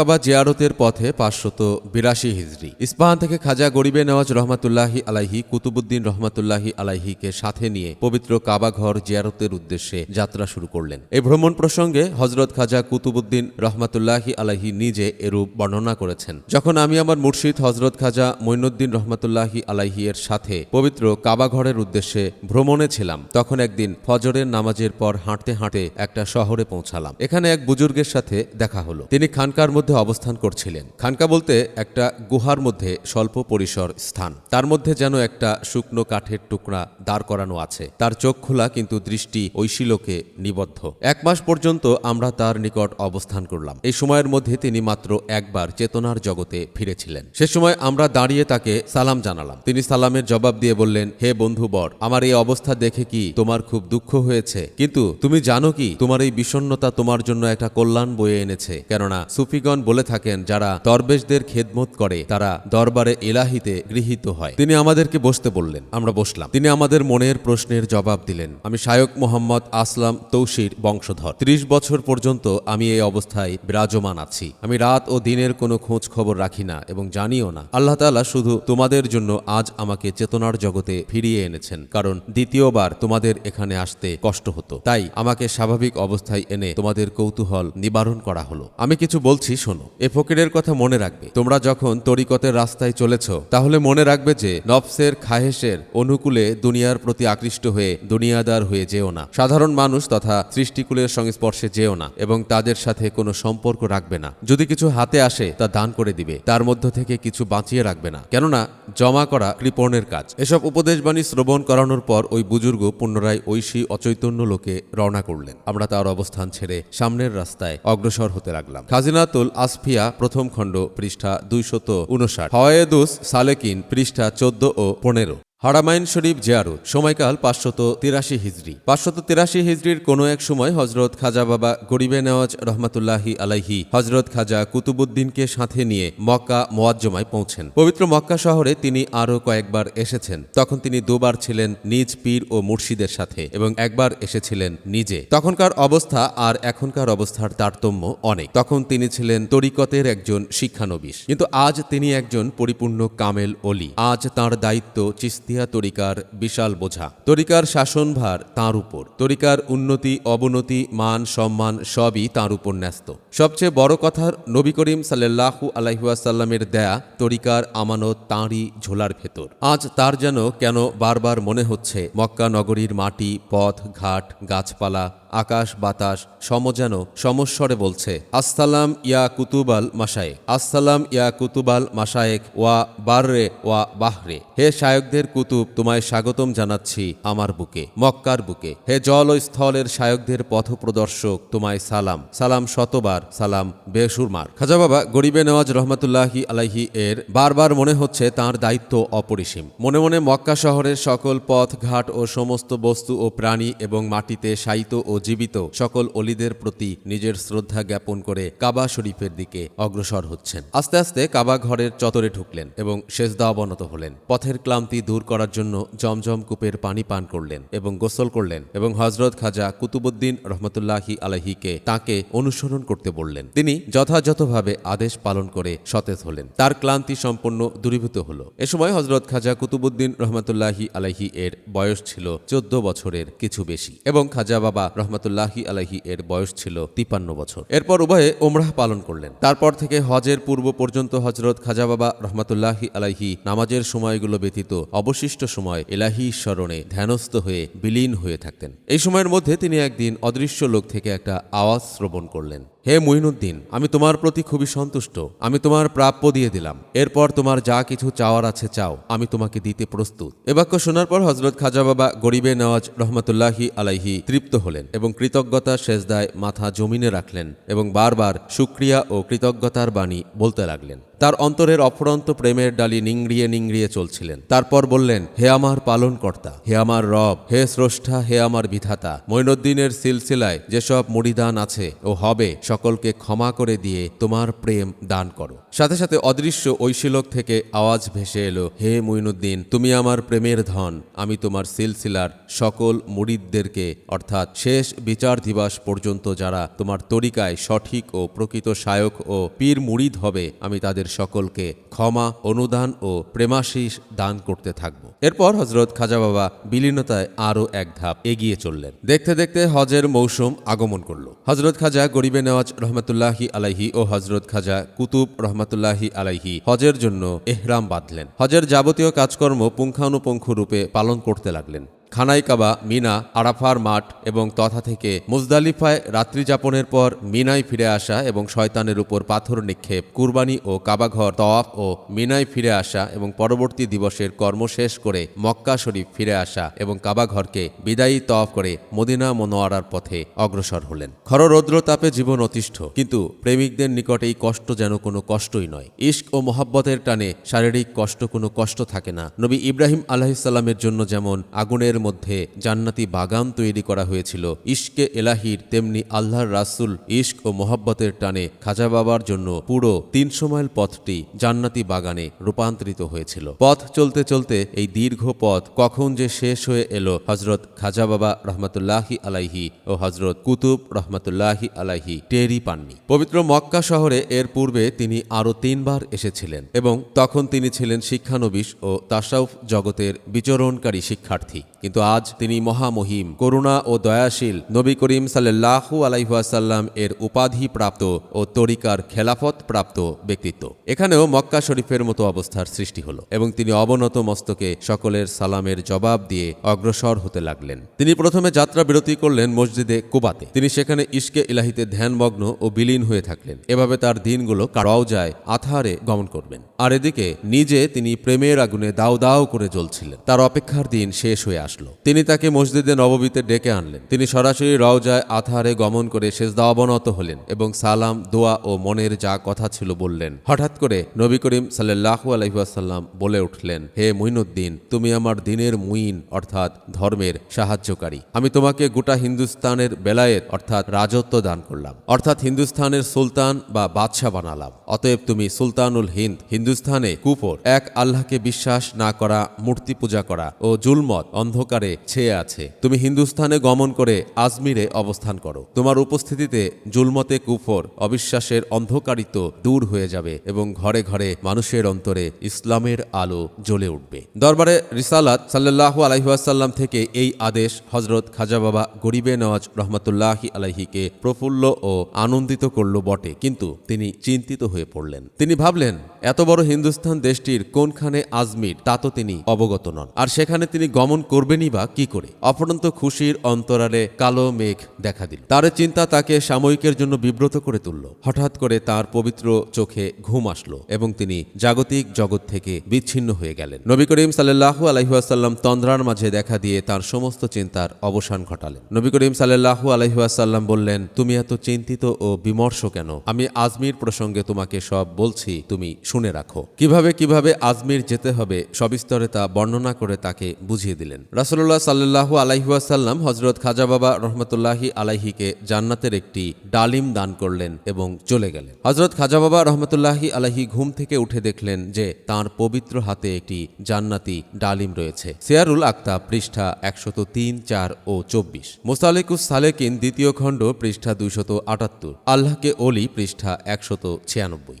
কাবা জিয়ারতের পথে পাঁচশত বিরাশি হিজড়ি ইস্পাহান থেকে খাজা গরিবে নেওয়াজ রহমাতুল্লাহি আলাইহি কুতুবুদ্দিন রহমাতুল্লাহি আলাইহিকে সাথে নিয়ে পবিত্র কাবা ঘর জিয়ারতের উদ্দেশ্যে যাত্রা শুরু করলেন। এই ভ্রমণ প্রসঙ্গে হজরত খাজা কুতুবুদ্দিন রহমাতুল্লাহি আলাইহি নিজে এরূপ বর্ণনা করেছেন। যখন আমি আমার মুর্শিদ হজরত খাজা মঈনুদ্দিন রহমাতুল্লাহি আলাইহি এর সাথে পবিত্র কাবা ঘরের উদ্দেশ্যে ভ্রমণে ছিলাম, তখন একদিন ফজরের নামাজের পর হাঁটতে হাঁটতে একটা শহরে পৌঁছালাম। এখানে এক বুজুর্গের সাথে দেখা হলো। তিনি খানকার মধ্যে অবস্থান করছিলেন। খানকা বলতে একটা গুহার মধ্যে স্বল্প পরিসর স্থান। তার মধ্যে যেন একটা শুকনো কাঠের টুকরা দাঁড় করানো আছে। তার চোখ খোলা কিন্তু দৃষ্টি ঐশীলোকে নিবদ্ধ। এক মাস পর্যন্ত আমরা তার নিকট অবস্থান করলাম। এই সময়ের মধ্যে তিনি মাত্র একবার চেতনার জগতে ফিরেছিলেন। সে সময় আমরা দাঁড়িয়ে তাকে সালাম জানালাম। তিনি সালামের জবাব দিয়ে বললেন, হে বন্ধু বর, আমার এই অবস্থা দেখে কি তোমার খুব দুঃখ হয়েছে? কিন্তু তুমি জানো কি, তোমার এই বিষণ্ণতা তোমার জন্য একটা কল্যাণ বয়ে এনেছে। কেননা সুফিগণ বলে থাকেন, যারা দরবেশদের খেদমত করে, তারা দরবারে এলাহিতে গৃহীত হয়। তিনি আমাদেরকে বসতে বললেন, আমরা বসলাম। তিনি আমাদের মনের প্রশ্নের জবাব দিলেন, আমি শায়ক মোহাম্মদ আসলাম তৌসির বংশধর। ত্রিশ বছর পর্যন্ত আমি এই অবস্থায় বিরাজমান আছি। আমি রাত ও দিনের কোনো খোঁজ খবর রাখি না এবং জানিও না। আল্লাহ তাআলা শুধু তোমাদের জন্য আজ আমাকে চেতনার জগতে ফিরিয়ে এনেছেন, কারণ দ্বিতীয়বার তোমাদের এখানে আসতে কষ্ট হতো। তাই আমাকে স্বাভাবিক অবস্থায় এনে তোমাদের কৌতূহল নিবারণ করা হলো। আমি কিছু বলছি শোনো, এ ফকিরের কথা মনে রাখবে। তোমরা যখন তরিকতের রাস্তায় চলেছ, তাহলে মনে রাখবে যে নফসের খাহেশের অনুকূলে দুনিয়ার প্রতি আকৃষ্ট হয়ে দুনিয়াদার হয়ে যেও না। সাধারণ মানুষ তথা সৃষ্টিকুলের সংস্পর্শে যেও না এবং তাদের সাথে কোনো সম্পর্ক রাখবে না। যদি কিছু হাতে আসে, তা দান করে দিবে, তার মধ্য থেকে কিছু বাঁচিয়ে রাখবে না। কেননা, জমা করা কৃপণের কাজ। এসব উপদেশবাণী শ্রবণ করানোর পর ওই বুজুর্গ পুনরায় ঐশী অচৈতন্য লোকে রওনা করলেন। আমরা তার অবস্থান ছেড়ে সামনের রাস্তায় অগ্রসর হতে লাগলাম। খাজিনাতুল আসফিয়া প্রথম খণ্ড পৃষ্ঠা দুইশত উনষাট হয়েদুস সালেকিন পৃষ্ঠা চোদ্দ ও পনেরো। হারামাইন শরীফ জিয়ারত, সময়কাল পাঁচশত তিরাশি হিজড়ি পাঁচশত তিরাশি হিজড়ির কোনো এক সময় হজরত খাজা বাবা গরিবে নেওয়াজ রহমাতুল্লাহি আলাইহি হজরত খাজা কুতুবুদ্দিনকে সাথে নিয়ে মক্কা মোয়াজ্জমায় পৌঁছেন। পবিত্র মক্কা শহরে তিনি আরও কয়েকবার এসেছেন। তখন তিনি দুবার ছিলেন নিজ পীর ও মুর্শিদের সাথে এবং একবার এসেছিলেন নিজে। তখনকার অবস্থা আর এখনকার অবস্থার তারতম্য অনেক। তখন তিনি ছিলেন তরিকতের একজন শিক্ষানবিশ। কিন্তু আজ তিনি একজন পরিপূর্ণ কামেল অলি। আজ তার দায়িত্ব চিস্তিয়া তরিকার বিশাল বোঝা। তরিকার শাসনভার তাঁর উপর। তরিকার উন্নতি, অবনতি, মান, সম্মান সবই তাঁর উপর ন্যস্ত। সবচেয়ে বড় কথা নবী করিম সাল্লাহু আলাইহুয়াসাল্লামের দেয়া তরিকার আমানত তাঁরই ঝোলার ভেতর। আজ তার যেন কেন বারবার মনে হচ্ছে, মক্কা নগরীর মাটি, পথ, ঘাট, গাছপালা, আকাশ, বাতাস, সম যেন সমস্বরে বলছে, আসসালাম ইয়া কুতুবাল মাসায়েক আসসালাম ইয়া কুতুবাল মাসায়েক ওয়া বাররে ওয়া বাহরে। হে শায়কদের কুতুব, তোমায় স্বাগতম জানাচ্ছি আমার বুকে, মক্কার বুকে। হে জল ও স্থলের শায়কদের পথপ্রদর্শক, তোমায় সালাম। সালাম শতবার, সালাম বেসুরমার। খাজা বাবা, গরিবে নেওয়াজ রহমতুল্লাহি আলাইহি এর বারবার মনে হচ্ছে তার দায়িত্ব অপরিসীম। মনে মনে মক্কা শহরের সকল পথ, ঘাট ও সমস্ত বস্তু ও প্রাণী এবং মাটিতে শায়িত ও জীবিত সকল অলিদের প্রতি নিজের শ্রদ্ধা জ্ঞাপন করে কাবা শরীফের দিকে অগ্রসর হচ্ছেন। আস্তে আস্তে কাবা ঘরের চতরে ঢুকলেন এবং সেজদা অবনত হলেন। পথের ক্লান্তি দূর করার জন্য জমজম কূপের পানি পান করলেন এবং গোসল করলেন এবং হজরত খাজা কুতুবুদ্দিন রহমতুল্লাহি আলহিকে তাকে অনুসরণ করতে বললেন। তিনি যথাযথভাবে আদেশ পালন করে সতেজ হলেন। তার ক্লান্তি সম্পন্ন দূরীভূত হল। এ সময় হজরত খাজা কুতুবুদ্দিন রহমতুল্লাহি আলাহি এর বয়স ছিল চোদ্দ বছরের কিছু বেশি এবং খাজা বাবা রহমতুল্লাহি আলাহি এর বয়স ছিল তিপান্ন বছর। এরপর উভয়ে ওমরাহ পালন করলেন। তারপর থেকে হজের পূর্ব পর্যন্ত হজরত খাজা বাবা রহমতুল্লাহি আলাহি নামাজের সময়গুলো ব্যতীত অবশিষ্ট সময় এলাহি স্মরণে ধ্যানস্থ হয়ে বিলীন হয়ে থাকতেন। এই সময়ের মধ্যে তিনি একদিন অদৃশ্য লোক থেকে একটা আওয়াজ শ্রবণ করলেন। হে মুইনুদ্দিন আমি তোমার প্রতি খুবই সন্তুষ্ট। আমি তোমার প্রাপ্য দিয়ে দিলাম। এরপর তোমার যা কিছু চাওয়ার আছে চাও, আমি তোমাকে দিতে প্রস্তুত। এ বাক্য শোনার পর হজরত খাজা বাবা গরিবে নওয়াজ রহমতুল্লাহি আলাইহি তৃপ্ত হলেন এবং কৃতজ্ঞতা শেষদায় মাথা জমিনে রাখলেন এবং বারবার সুক্রিয়া ও কৃতজ্ঞতার বাণী বলতে লাগলেন। তার অন্তরের অফুরন্ত প্রেমের ডালি নিংড়িয়ে নিংড়িয়ে চলছিলেন। তারপর বললেন, হে আমার পালনকর্তা, হে আমার রব, হে স্রষ্টা, হে আমার বিধাতা মৈনুদ্দিনের সিলসিলায় যেসব মুড়িদান আছে ও হবে সকলকে ক্ষমা করে দিয়ে তোমার প্রেম দান করো। সাথে সাথে অদৃশ্য ঐশীলক থেকে আওয়াজ ভেসে এলো, হে মুইনুদ্দিন তুমি আমার প্রেমের ধন, আমি তোমার সিলসিলার সকল মুরিদদেরকে অর্থাৎ শেষ বিচার দিবস পর্যন্ত যারা তোমার তরিকায় সঠিক ও প্রকৃত শায়ক ও পীর মুরিদ হবে, আমি তাদের সকলকে ক্ষমা, অনুদান ও প্রেমাশিস দান করতে থাকব। এরপর হজরত খাজা বাবা বিলীনতায় আরও এক ধাপ এগিয়ে চললেন। দেখতে দেখতে হজের মৌসুম আগমন করল। হজরত খাজা গরিবে নেওয়াজ রহমতুল্লাহি আলাইহি ও হজরত খাজা কুতুব রহমতুল্লাহি আলাইহি হজের জন্য এহরাম বাঁধলেন। হজের যাবতীয় কাজকর্ম পুঙ্খানুপুঙ্খ রূপে পালন করতে লাগলেন। খানাই কাবা, মিনা, আরাফার মাঠ এবং তথা থেকে মুজদালিফায় রাত্রি যাপনের পর মিনায় ফিরে আসা এবং শয়তানের উপর পাথর নিক্ষেপ, কুরবানি ও কাবাঘর তওয়াফ ও মিনায় ফিরে আসা এবং পরবর্তী দিবসের কর্ম শেষ করে মক্কা শরীফ ফিরে আসা এবং কাবাঘরকে বিদায়ী তওয়াফ করে মদিনা মনোয়ারার পথে অগ্রসর হলেন। খর রৌদ্র তাপে জীবন অতিষ্ঠ, কিন্তু প্রেমিকদের নিকট এই কষ্ট যেন কোনো কষ্টই নয়। ইশক ও মোহাব্বতের টানে শারীরিক কষ্ট কোনো কষ্ট থাকে না। নবী ইব্রাহিম আলাহিসাল্লামের জন্য যেমন আগুনের মধ্যে জান্নাতি বাগান তৈরি করা হয়েছিল। ইশকে এলাহির তেমনি আল্লাহর রাসুল ইশক ও মোহাব্বতের টানে খাজা বাবার জন্য পুরো তিনশো মাইল পথটি জান্নাতি বাগানে রূপান্তরিত হয়েছিল। পথ চলতে চলতে এই দীর্ঘ পথ কখন যে শেষ হয়ে এলো হজরত খাজা বাবা রহমতুল্লাহি আলাইহি ও হজরত কুতুব রহমতুল্লাহি আলাইহি টেরি পাননি। পবিত্র মক্কা শহরে এর পূর্বে তিনি আরও তিনবার এসেছিলেন এবং তখন তিনি ছিলেন শিক্ষানবিশ ও তাসাউফ জগতের বিচরণকারী শিক্ষার্থী। কিন্তু আজ তিনি মহামহিম, করুণা ও দয়াশীল নবী করিম সাল্লাহু আলাইহাসাল্লাম এর উপাধি প্রাপ্ত ও তরিকার খেলাফত প্রাপ্ত ব্যক্তিত্ব। এখানেও মক্কা শরীফের মতো অবস্থার সৃষ্টি হলো এবং তিনি অবনত মস্তকে সকলের সালামের জবাব দিয়ে অগ্রসর হতে লাগলেন। তিনি প্রথমে যাত্রা বিরতি করলেন মসজিদে কুবাতে। তিনি সেখানে ইশকে ইলাহিতে ধ্যানমগ্ন ও বিলীন হয়ে থাকলেন। এভাবে তার দিনগুলো কারাও যায়, আথারে গমন করবেন। আর এদিকে নিজে তিনি প্রেমের আগুনে দাও দাও করে জ্বলছিলেন। তার অপেক্ষার দিন শেষ হয়ে আসলো। তিনি তাকে মসজিদে নববীতে ডেকে আনলেন। তিনি সরাসরি রওজায় আথারে গমন করে শেষদা অবনত হলেন এবং সালাম, দোয়া ও মনের যা কথা ছিল বললেন। হঠাৎ করে নবী করিম সাল্লাহু আলহিহাসাল্লাম বলে উঠলেন, হে মুইনুদ্দিন তুমি আমার দিনের মুইন অর্থাৎ ধর্মের সাহায্যকারী। আমি তোমাকে গোটা হিন্দুস্তানের বেলায়েত, অর্থাৎ রাজত্ব দান করলাম। অর্থাৎ হিন্দুস্তানের সুলতান বা বাদশাহ বানালাম। অতএব তুমি সুলতানুল হিন্দ, হিন্দুস্তানে কুফর। এক আল্লাহকে বিশ্বাস না করা মূর্তি পূজা করা ও জুলমত, অন্ধকারে ছেয়ে আছে। তুমি হিন্দুস্তানে গমন করে আজমিরে অবস্থান করো। তোমার উপস্থিতিতে জুলমতে কুফর, অবিশ্বাসের অন্ধকারিত দূর হয়ে যাবে এবং ঘরে ঘরে মানুষের অন্তরে ইসলামের আলো জ্বলে উঠবে। দরবারে রিসালাত সাল্লাহ আলহিহাসাল্লাম থেকে এই আদেশ হজরত খাজা বাবা গরিবে নওয়াজ রহমতুল্লাহি আলাইহিকে প্রফুল্ল ও আনন্দিত করল বটে, কিন্তু তিনি চিন্তিত হয়ে পড়লেন। তিনি ভাবলেন, এত বড় হিন্দুস্থান দেশটির কোনখানে আজমির তা তো তিনি অবগত নন। আর সেখানে তিনি গমন করবেনই বা কি করে। অপরন্ত খুশির অন্তরালে কালো মেঘ দেখা দিল। তার চিন্তা তাকে সাময়িকের জন্য বিব্রত করে তুলল। হঠাৎ করে তার পবিত্র চোখে ঘুম আসলো এবং তিনি জাগতিক জগৎ থেকে বিচ্ছিন্ন হয়ে গেলেন। নবী করিম সাল্লাহু আলহিহাসাল্লাম তন্দ্রার মাঝে দেখা দিয়ে তার সমস্ত চিন্তার অবসান ঘটালেন। নবী করিম সাল্লাহু আলহিহাসাল্লাম বললেন, তুমি এত চিন্তিত ও বিমর্ষ কেন? আমি আজমির প্রসঙ্গে তোমাকে সব বলছি, তুমি শুনে রাখো। কীভাবে কীভাবে আজমির যেতে হবে, সবিস্তরে তা বর্ণনা করে তাকে বুঝিয়ে দিলেন। রাসুল্লাহ সাল্লাহু আলাইহাসাল্লাম হজরত খাজা বাবা রহমতুল্লাহি আলাইহিকে জান্নাতের একটি ডালিম দান করলেন এবং চলে গেলেন। হজরত খাজা বাবা রহমতুল্লাহি আলাহি ঘুম থেকে উঠে দেখলেন যে তার পবিত্র হাতে একটি জান্নাতি ডালিম রয়েছে। সিয়ারুল আক্তাব পৃষ্ঠা একশত তিন, চার ও চব্বিশ। মোসালেকুস সালেকিন দ্বিতীয় খণ্ড পৃষ্ঠা দুইশত আটাত্তর। আল্লাহকে অলি পৃষ্ঠা একশত ছিয়ানব্বই।